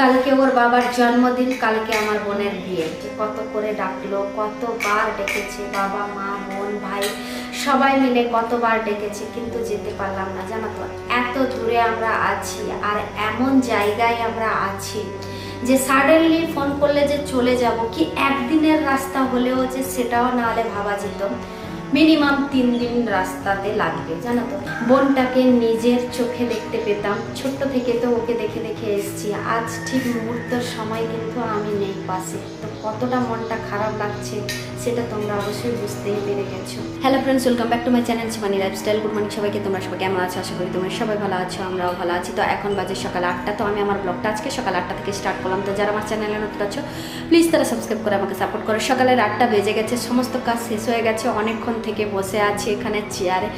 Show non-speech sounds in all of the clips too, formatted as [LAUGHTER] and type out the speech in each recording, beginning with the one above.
কালকে ওর বাবার জন্মদিন, কালকে আমার বোনের বিয়ে। যে কত করে ডাকলো, কতবার ডেকেছে বাবা, মা, বোন, ভাই, সবাই মিলে কতবার ডেকেছে, কিন্তু যেতে পারলাম না। জানো তো, এত দূরে আমরা আছি আর এমন জায়গায় আমরা আছি যে সাডেনলি ফোন করলে যে চলে যাব, কি একদিনের রাস্তা হলেও যে সেটাও না হলে ভাবা যেত। মিনিমাম তিন দিন রাস্তাতে লাগবে, জানো তো? বোনটাকে নিজের চোখে দেখতে পেতাম। ছোট্ট থেকে তো ওকে দেখে দেখে এসেছি। আজ ঠিক মুহূর্তের সময় কিন্তু আমি নেই পাশে। তো কতটা মনটা খারাপ লাগছে, সেটা তোমরা অবশ্যই বুঝতেই পেরে গেছো। Hello friends welcome back to my channel Shivani lifestyle good morning সবাইকে, তোমরা সবাই কেমন আছো? আশা করি তোমরা সবাই ভালো আছো, আমরাও ভালো আছি। তো এখন বাজে সকাল আটটা, তো আমি আমার ব্লগটা আজকে সকাল আটটা থেকে স্টার্ট করলাম। তো যারা আমার চ্যানেলে নতুন আছো প্লিজ তারা সাবস্ক্রাইব করে আমাকে সাপোর্ট করো। সকালের আটটা বেজে গেছে, সমস্ত কাজ শেষ হয়ে গেছে। অনেকক্ষণ থেকে বসে আছি এখানে চেয়ারে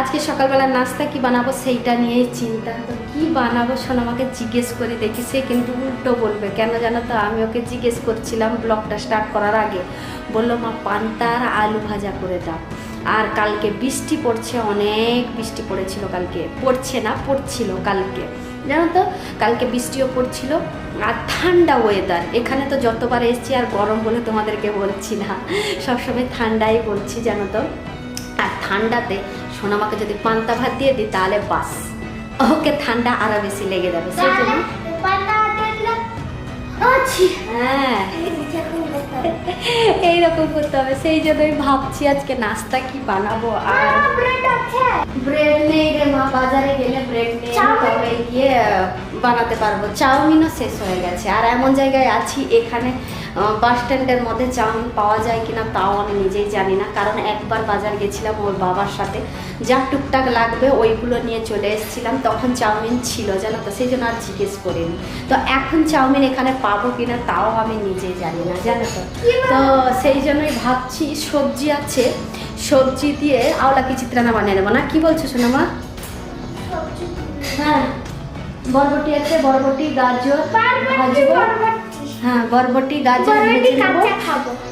আজকে সকালবেলা নাস্তা কি বানাবো সেইটা নিয়েই চিন্তা। তো কি বানাবো শোন, আমাকে জিজ্ঞেস করে দেখি, সে কিন্তু উল্টো বলবে। কেন জানো তো, আমি ওকে জিজ্ঞেস করছিলাম ব্লগটা স্টার্ট করার আগে। বলল, মা, পান্তা আর আলু ভাজা করে দাও। আর কালকে বৃষ্টি পড়ছে, অনেক বৃষ্টি পড়েছিল কালকে। পড়ছে না, পড়ছিল কালকে। জানো তো, কালকে বৃষ্টিও পড়ছিল আর ঠান্ডা ওয়েদার এখানে তো যতবার এসছি আর গরম বলে তোমাদেরকে বলছি না। সবসময় ঠান্ডাই বলছি, জানো তো। আর ঠান্ডাতে সোনামাকে যদি পান্তা ভাত দিয়ে দিই তাহলে বাস। ওকে ঠান্ডা আরও বেশি লেগে যাবে সেই জন্য। হ্যাঁ। [LAUGHS] এইরকম করতে হবে সেই জন্যই ভাবছি আজকে নাস্তা কি বানাবো আর ব্রেড নেই রে মা বাজারে গেলে ব্রেড নেই তবে গিয়ে বানাতে পারব। চাউমিনও শেষ হয়ে গেছে আর এমন জায়গায় আছি এখানে বাস স্ট্যান্ডের মধ্যে চাউমিন পাওয়া যায় কিনা তাও আমি নিজেই জানি না। কারণ একবার বাজার গেছিলাম ওর বাবার সাথে। যা টুকটাক লাগবে ওইগুলো নিয়ে চলে এসেছিলাম। তখন চাউমিন ছিল জানো তো? সেই জন্য আর জিজ্ঞেস করিনি। তো এখন চাউমিন এখানে পাবো কিনা তাও আমি নিজেই জানি না জানো তো? তো সেই জন্যই ভাবছি সবজি আছে। সবজি দিয়ে আওলা কি চিত্রানা বানিয়ে দেবো না? কি বলছো সোনামা? হ্যাঁ বরবটি আছে বরবটি গাজর ভাজবো। হ্যাঁ বরবটি গাজর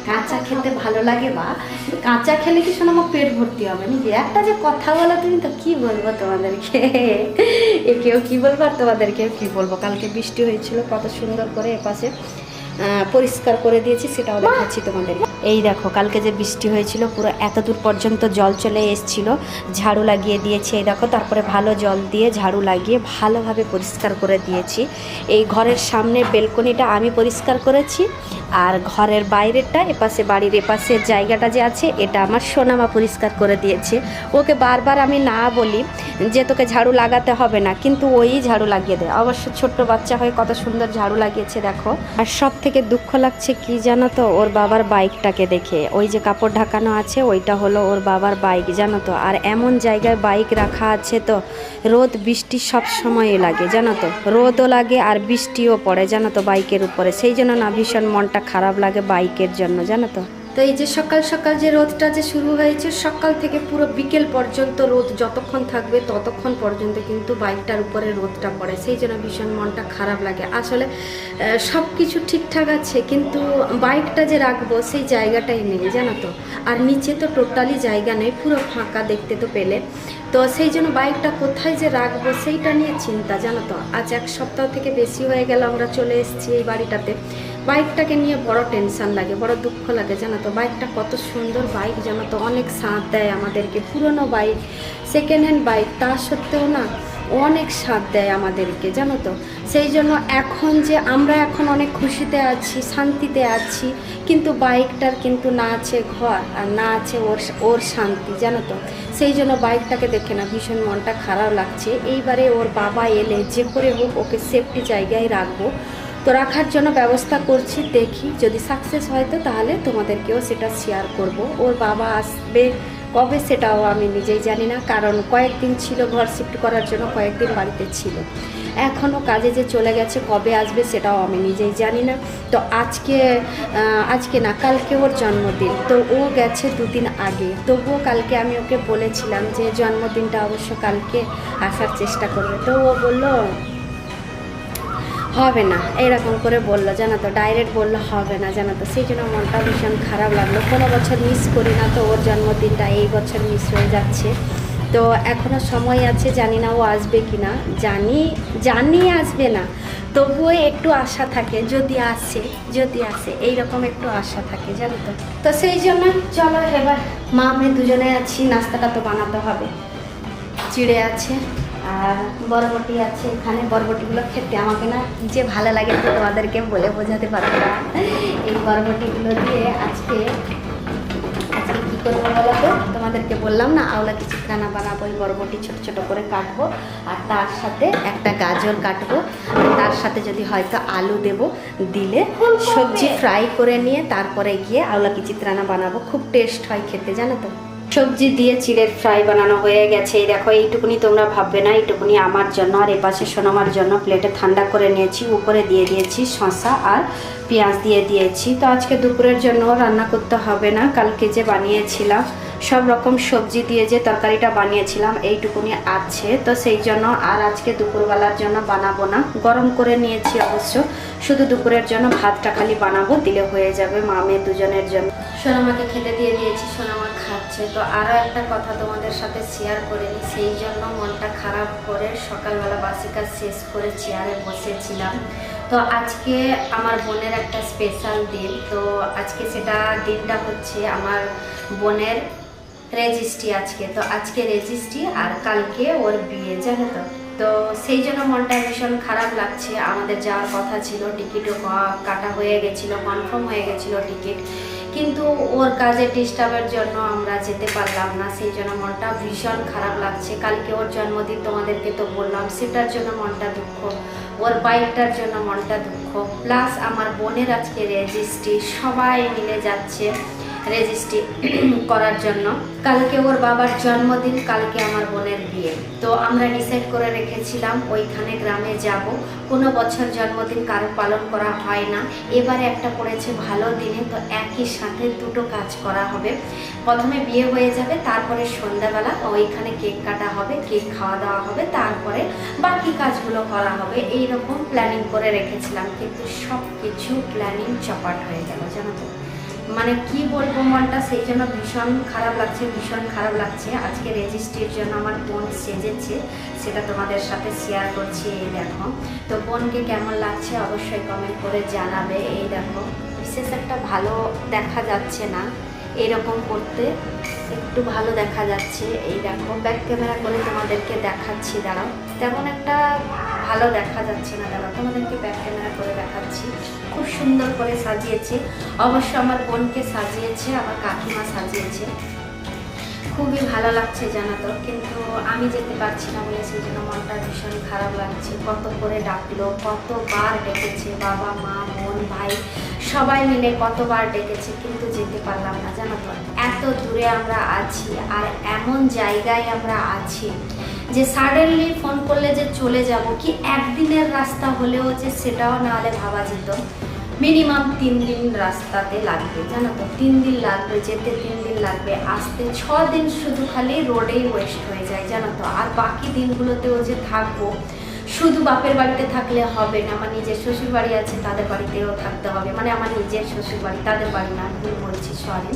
কাঁচা খেতে ভালো লাগে বা কাঁচা খেলে কি শোনো আমার পেট ভর্তি হবে নাকি? একটা যে কথা বলো তুমি তো কি বলব তোমাদেরকে? এ কেউ কি বলব আর তোমাদেরকেও কি বলব? কালকে বৃষ্টি হয়েছিল কত সুন্দর করে এপাশে পরিষ্কার করে দিয়েছি সেটাও দেখাচ্ছি তোমাদের এই দেখো, কালকে যে বৃষ্টি হয়েছিল, পুরো এত দূর পর্যন্ত জল চলে এসেছিল, ঝাড়ু লাগিয়ে দিয়েছি, এই দেখো, তারপরে ভালো জল দিয়ে ঝাড়ু লাগিয়ে ভালোভাবে পরিষ্কার করে দিয়েছি। এই ঘরের সামনে বেলকনিটা আমি পরিষ্কার করেছি, আর ঘরের বাইরেরটা এপাশে বাড়ির এপাশে জায়গাটা যে আছে, এটা আমার সোনামা পরিষ্কার করে দিয়েছে। ওকে বারবার আমি না বলি যে তোকে ঝাড়ু লাগাতে হবে না, কিন্তু ওই ঝাড়ু লাগিয়ে দেয় অবশ্য ছোট্ট বাচ্চা হয়ে কত সুন্দর ঝাড়ু লাগিয়েছে, দেখো। আর সব থেকে দুঃখ লাগছে কি জানো তো, ওর বাবার বাইকটাকে দেখে। ওই যে কাপড় ঢাকানো আছে, ওইটা হলো ওর বাবার বাইক, জানো তো? আর এমন জায়গায় বাইক রাখা আছে তো, রোদ, বৃষ্টি সব সময় লাগে, জানো তো? রোদও লাগে আর বৃষ্টিও পড়ে, জানো তো, বাইকের উপরে। সেই জন্য না ভীষণ মনটা খারাপ লাগে বাইকের জন্য, জানো তো? তো এই যে সকাল সকাল যে রোদটা যে শুরু হয়েছে, সকাল থেকে পুরো বিকেল পর্যন্ত রোদ যতক্ষণ থাকবে ততক্ষণ পর্যন্ত কিন্তু বাইকটার উপরে রোদটা পড়ে। সেই জন্য ভীষণ মনটা খারাপ লাগে। আসলে সব কিছু ঠিকঠাক আছে, কিন্তু বাইকটা যে রাখব সেই জায়গাটাই নেই, জানো তো? আর নিচে তো টোটালি জায়গা নেই, পুরো ফাঁকা দেখতে তো পেলে। তো সেই জন্য বাইকটা কোথায় যে রাখব সেইটা নিয়ে চিন্তা, জানো তো? আজ এক সপ্তাহ থেকে বেশি হয়ে গেল, আমরা চলে এসেছি এই বাড়িটাতে। বাইকটাকে নিয়ে বড় টেনশন লাগে, বড় দুঃখ লাগে, জানো তো? বাইকটা কত সুন্দর বাইক, জানো তো? অনেক সাথ দেয় আমাদেরকে। পুরনো বাইক সেকেন্ড হ্যান্ড বাইক, তা সত্ত্বেও না অনেক সাথ দেয় আমাদেরকে, জানো তো? সেই জন্য এখন যে আমরা এখন অনেক খুশিতে আছি, শান্তিতে আছি, কিন্তু বাইকটার কিন্তু না আছে ঘর আর না আছে ওর ওর শান্তি, জানো তো? সেই জন্য বাইকটাকে দেখে না, ভীষণ মনটা খারাপ লাগছে। এইবারে ওর বাবা এলে যে করে হোক, ওকে সেফটি জায়গায় রাখব। তো রাখার জন্য ব্যবস্থা করছি, দেখি। যদি সাকসেস হয় তো তাহলে তোমাদেরকেও সেটা শেয়ার করব। ওর বাবা আসবে কবে সেটাও আমি নিজেই জানি না, কারণ কয়েকদিন ছিল ঘর শিফট করার জন্য, কয়েকদিন বাড়িতে ছিল। এখনও কাজে যে চলে গেছে, কবে আসবে সেটাও আমি নিজেই জানি না। তো আজকে আজকে না, কালকে ওর জন্মদিন। তো ও গেছে দুদিন আগে। তবুও কালকে আমি ওকে বলেছিলাম যে, জন্মদিনটা অবশ্য কালকে আসার চেষ্টা করবে। তো ও বলল হবে না। এরকম করে বলল, জানো তো ডাইরেক্ট বলল, হবে না, জানো তো। সেই জন্য মনটা ভীষণ খারাপ লাগল। কোনো বছর মিস করি না তো, ওর জন্মদিনটা এই বছর মিস হয়ে যাচ্ছে। তো এখনও সময় আছে, জানি না ও আসবে কি না জানি জানি আসবে না। তবুও একটু আশা থাকে, যদি আসে যদি আসে, এইরকম একটু আশা থাকে, জানো তো। তো সেই জন্য চলো এবার, মা আমি দুজনে আছি, নাস্তাটা তো বানাতে হবে। চিড়ে আছে। আর বরবটি আছে এখানে বরবটিগুলো খেতে আমাকে না যে ভালো লাগে তো তোমাদেরকে বলে বোঝাতে পারব না। এই বরবটিগুলো দিয়ে আজকে আজকে কী করব বলো তো? তোমাদেরকে বললাম না আওলা কিছু খানা বানাবো ওই বরবটি ছোট ছোট করে কাটবো আর তার সাথে একটা গাজর কাটবো। আর তার সাথে যদি হয়তো আলু দেব দিলে সবজি ফ্রাই করে নিয়ে তারপরে গিয়ে আওলা কি চিত্রানা বানাবো। খুব টেস্ট হয় খেতে জানো তো? সবজি দিয়ে চিড়ের ফ্রাই বানানো হয়ে গেছে। এই দেখো, এইটুকুনি তোমরা ভাববে না, এইটুকুনি আমার জন্য। আর এপাশে সোনামার জন্য প্লেটে ঠান্ডা করে নিয়েছি, উপরে দিয়ে দিয়েছি শসা আর পেঁয়াজ দিয়ে দিয়েছি। তো আজকে দুপুরের জন্য রান্না করতে হবে না, কালকে যে বানিয়েছিলাম, সব রকম সবজি দিয়ে যে তরকারিটা বানিয়েছিলাম, এইটুকুনি আছে। তো সেই জন্য আর আজকে দুপুরবেলার জন্য বানাবো না। গরম করে নিয়েছি অবশ্য, শুধু দুপুরের জন্য ভাতটা খালি বানাবো, দিলে হয়ে যাবে মা মেয়ে দুজনের জন্য। সোনামাকে খেতে দিয়ে দিয়েছি, সোনামা খাচ্ছে তো আরও একটা কথা তোমাদের সাথে শেয়ার করে নিই, সেই জন্য মনটা খারাপ করে সকালবেলা বাসি কাজ শেষ করে চেয়ারে বসেছিলাম। তো আজকে আমার বোনের একটা স্পেশাল দিন, তো আজকে সেটা দিনটা হচ্ছে আমার বোনের রেজিস্ট্রি আজকে। তো আজকে রেজিস্ট্রি আর কালকে ওর বিয়ে, জানো তো? তো সেই জন্য মনটা ভীষণ খারাপ লাগছে। আমাদের যাওয়ার কথা ছিল টিকিটও কাটা হয়ে গেছিল কনফার্ম হয়ে গেছিল টিকিট কিন্তু ওর কাজে ডিস্টার্বের জন্য আমরা যেতে পারলাম না, সেই জন্য মনটা ভীষণ খারাপ লাগছে। কালকে ওর জন্মদিন, তোমাদেরকে তো বললাম, সেটার জন্য মনটা দুঃখ, ওর বাইকটার জন্য মনটা দুঃখ। প্লাস আমার বোনের আজকে রেজিস্ট্রি সবাই মিলে যাচ্ছে। রেজিস্ট্রি করার জন্য। কালকে ওর বাবার জন্মদিন, কালকে আমার বোনের বিয়ে। তো আমরা ডিসাইড করে রেখেছিলাম ওইখানে গ্রামে যাব। কোনো বছর জন্মদিন কারও পালন করা হয় না। এবারে একটা পড়েছে ভালো দিনে, তো একই সাথে দুটো কাজ করা হবে। প্রথমে বিয়ে হয়ে যাবে, তারপরে সন্ধ্যাবেলা ওইখানে কেক কাটা হবে, কেক খাওয়া দাওয়া হবে, তারপরে বাকি কাজগুলো করা হবে। এই রকম প্ল্যানিং করে রেখেছিলাম, কিন্তু সব কিছু প্ল্যানিং চপাট হয়ে গেল, জানো তো। মানে কি বলব মনটা সেই জন্য ভীষণ খারাপ লাগছে, ভীষণ খারাপ লাগছে। আজকে রেজিস্ট্রির জন্য আমার বোন সেজেছে, সেটা তোমাদের সাথে শেয়ার করছি, এই দেখো। তো বোনকে কেমন লাগছে অবশ্যই কমেন্ট করে জানাবে। এই দেখো, বিশেষ একটা ভালো দেখা যাচ্ছে না, এরকম করতে। একটু ভালো দেখা যাচ্ছে, এই দেখো। ব্যাক ক্যামেরা করে তোমাদেরকে দেখাচ্ছি, দাঁড়াও। তেমন একটা ভালো দেখা যাচ্ছে না দাঁড়াও তোমাদেরকে ব্যাক ক্যামেরা করে দেখাচ্ছি। খুব সুন্দর করে সাজিয়েছে। অবশ্য আমার বোনকে সাজিয়েছে, আমার কাকিমা সাজিয়েছে। খুবই ভালো লাগছে জানো তো কিন্তু আমি যেতে পারছি না বলে সেই জন্য মনটা ভীষণ খারাপ লাগছে। কত করে ডাকলো, কতবার ডেকেছে বাবা, মা, বোন, ভাই, সবাই মিলে কতবার ডেকেছে, কিন্তু যেতে পারলাম না। জানো তো এত দূরে আমরা আছি আর এমন জায়গায় আমরা আছি যে সাডেনলি ফোন করলে যে চলে যাব, কি একদিনের রাস্তা হলেও যে সেটাও না হলে ভাবা যেত। মিনিমাম তিন দিন রাস্তাতে লাগবে, জানো তো? তিন দিন লাগবে, যেতে তিন দিন লাগবে, আসতে ছ দিন শুধু খালি রোডেই ওয়েস্ট হয়ে যায়, জানো তো? আর বাকি দিনগুলোতেও যে থাকব, শুধু বাপের বাড়িতে থাকলে হবে না, আমার নিজের শ্বশুর বাড়ি আছে, তাদের বাড়িতেও থাকতে হবে। মানে আমার নিজের শ্বশুর বাড়ি তাদের বাড়ি না ভুল বলছি সরি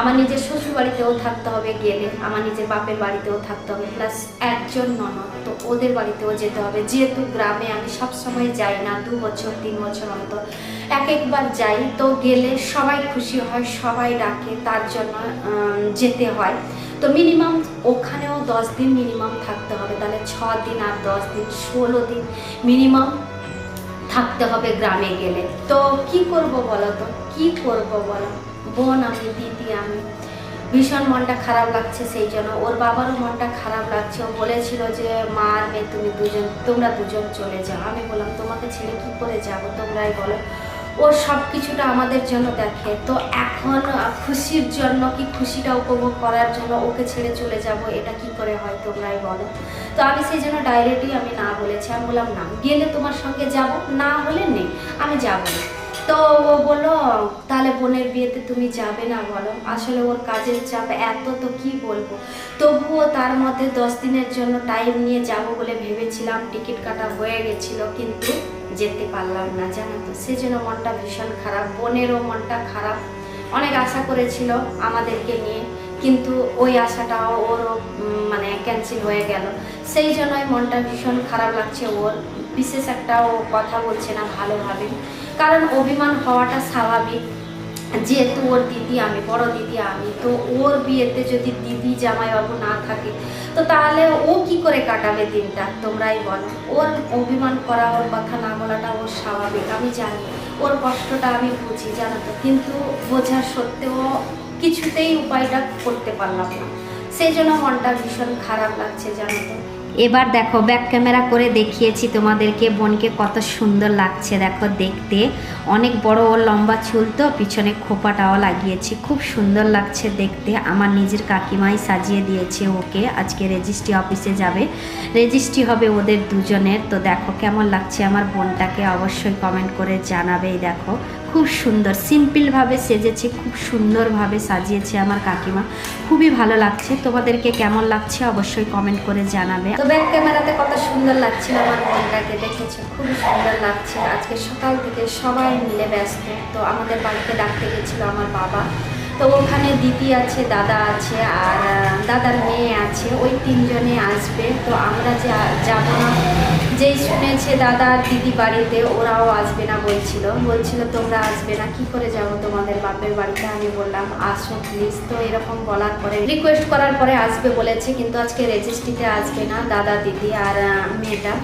আমার নিজের শ্বশুর বাড়িতেও থাকতে হবে গেলে, আমার নিজের বাপের বাড়িতেও থাকতে হবে প্লাস একজন ননদ, তো ওদের বাড়িতেও যেতে হবে। যেহেতু গ্রামে আমি সব সময় যাই না, দু বছর, তিন বছর অন্তর, এক একবার যাই, তো গেলে সবাই খুশি হয়, সবাই ডাকে, তার জন্য যেতে হয়। তো মিনিমাম ওখানেও দশ দিন মিনিমাম থাকতে হবে, তাহলে ছ দিন আর দশ দিন, ষোলো দিন মিনিমাম থাকতে হবে গ্রামে গেলে। তো কি করব বলো তো? কি করব বলো? বোন, আমি দিদি, আমি। ভীষণ মনটা খারাপ লাগছে সেই জন্য। ওর বাবারও মনটা খারাপ লাগছে। ও বলেছিল যে, মা আর মেয়ে, তুমি দুজন, তোমরা দুজন চলে যাও। আমি বললাম, তোমাকে ছেড়ে কি করে যাব? তোমরাই বলো। ও সব কিছুটা আমাদের জন্য দেখে। তো এখন খুশির জন্য কি খুশিটা উপভোগ করার জন্য ওকে ছেড়ে চলে যাব, এটা কি করে হয় তোমরাই বলো। তো আমি সেই জন্য ডাইরেক্টলি আমি না বলেছি। আমি বললাম, না, গেলে তোমার সঙ্গে যাব, না হলে নেই, আমি যাব তো ও বলল তাহলে বোনের বিয়েতে তুমি যাবে না বলো? আসলে ওর কাজের চাপ এত, তো কি বলব? তবুও তার মধ্যে দশ দিনের জন্য টাইম নিয়ে যাব বলে ভেবেছিলাম, টিকিট কাটা হয়ে গেছিল, কিন্তু যেতে পারলাম না, জানো তো? সেজন্য মনটা ভীষণ খারাপ, বোনেরও মনটা খারাপ। অনেক আশা করেছিল আমাদেরকে নিয়ে, কিন্তু ওই আশাটাও ওরও মানে ক্যান্সেল হয়ে গেল। সেই জন্যই মনটা ভীষণ খারাপ লাগছে ওর। বিশেষ একটা ও কথা বলছে না ভালোভাবে। কারণ অভিমান হওয়াটা স্বাভাবিক। যেহেতু ওর দিদি, আমি বড় দিদি, আমি, তো ওর বিয়েতে যদি দিদি জামাইবাবু না থাকে, তো তাহলে ও কি করে কাটাবে দিনটা? তোমরাই বলো। ওর অভিমান করা, ওর কথা না বলাটা ওর স্বাভাবিক, আমি জানি। ওর কষ্টটা আমি বুঝি, জানো তো। কিন্তু বোঝা সত্ত্বেও কিছুতেই উপায়টা করতে পারলাম না। সেই জন্য মনটা ভীষণ খারাপ লাগছে, জানো তো। এবার দেখো ব্যাক ক্যামেরা করে দেখিয়েছি তোমাদেরকে, বোনকে কত সুন্দর লাগছে। দেখো, দেখতে অনেক বড় ও লম্বা চুল তো, পিছনে খোপাটাও লাগিয়েছি। খুব সুন্দর লাগছে দেখতে। আমার নিজের কাকিমাই সাজিয়ে দিয়েছে ওকে। আজকে রেজিস্ট্রি অফিসে যাবে। রেজিস্ট্রি হবে ওদের দুজনের। তো দেখো, কেমন লাগছে আমার বোনটাকে অবশ্যই কমেন্ট করে জানাবেই দেখো খুব সুন্দর, সিম্পলভাবে সেজেছে, খুব সুন্দরভাবে সাজিয়েছে আমার কাকিমা। খুবই ভালো লাগছে। তোমাদেরকে কেমন লাগছে অবশ্যই কমেন্ট করে জানাবে। তো ব্যাক ক্যামেরাতে কত সুন্দর লাগছিল আমার বোনটাকে দেখেছ? খুবই সুন্দর লাগছে। আজকে সকাল থেকে সবাই মিলে ব্যস্ত। তো আমাদের বাড়িতে ডাকতে গেছিল আমার বাবা। তো ওখানে দিদি আছে, দাদা আছে, আর দাদার মেয়ে আছে, ওই তিনজনে আসবে। তো আমরা যে, যাব না। যেই শুনেছে দাদা দিদি বাড়িতে, ওরাও আসবে না বলছিল। বলছিল, তোমরা আসবে না, কি করে যাব তোমাদের বাপের বাড়িতে? আমি বললাম, আসো প্লিজ তো এরকম বলার পরে রিকোয়েস্ট করার পরে আসবে বলেছে, কিন্তু আজকে রেজিস্ট্রিতে আসবে না, দাদা, দিদি আর মেয়েটা।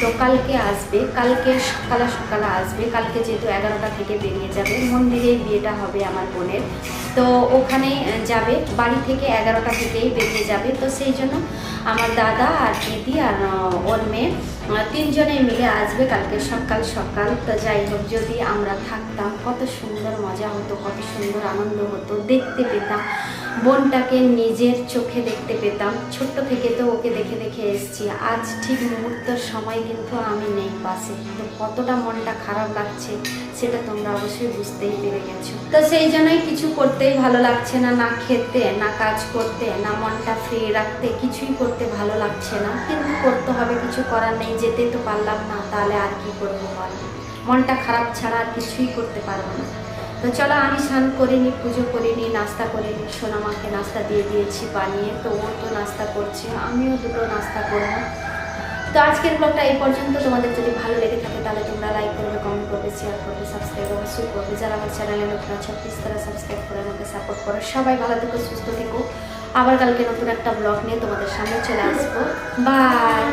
তো কালকে আসবে, কালকে সকালে সকালে আসবে, কালকে যেহেতু এগারোটা থেকে বেরিয়ে যাবে মন্দিরেই বিয়েটা হবে আমার বোনের। তো ওখানে যাবে, বাড়ি থেকে এগারোটা থেকেই বেরিয়ে যাবে। তো সেই জন্য আমার দাদা আর দিদি আর ওর মেয়ে তিনজনে মিলে আসবে কালকে সকাল সকাল। তো যাই হোক, যদি আমরা থাকতাম, কত সুন্দর মজা হতো, কত সুন্দর আনন্দ হতো, দেখতে পেতাম। বোনটাকে নিজের চোখে দেখতে পেতাম। ছোট্ট থেকে তো ওকে দেখে দেখে এসছি। আজ ঠিক মুহূর্তের সময় কিন্তু আমি নেই পাশে। তো কতটা মনটা খারাপ লাগছে, সেটা তোমরা অবশ্যই বুঝতেই পেরে গেছো। তো সেই জন্যই কিছু করতেই ভালো লাগছে না না খেতে, না কাজ করতে, না মনটা ফ্রি রাখতে, কিছুই করতে ভালো লাগছে না। কিন্তু করতে হবে, কিছু করার নেই, যেতে তো পারলাম না, তাহলে আর কি করব বল? মনটা খারাপ ছাড়া আর কিছুই করতে পারব না। তো চলো আমি স্নান করে নিই পুজো করে নিই নাস্তা করিনি সোনামাকে নাস্তা দিয়ে দিয়েছি বানিয়ে, তো ও তো নাস্তা করছে, আমিও দুটো নাস্তা করব। তো আজকের ব্লগটা এই পর্যন্ত। তোমাদের যদি ভালো লেগে থাকে তাহলে তোমরা লাইক করবে কমেন্ট করবে শেয়ার করবে সাবস্ক্রাইব অবশ্যই করবে। যারা আমার চ্যানেলে নতুন আছে প্লিজ তারা সাবস্ক্রাইব করে আমাকে সাপোর্ট করো। সবাই ভালো থেকো, সুস্থ থেকো। আবার কালকে নতুন একটা ব্লগ নিয়ে তোমাদের সামনে চলে আসব। বাই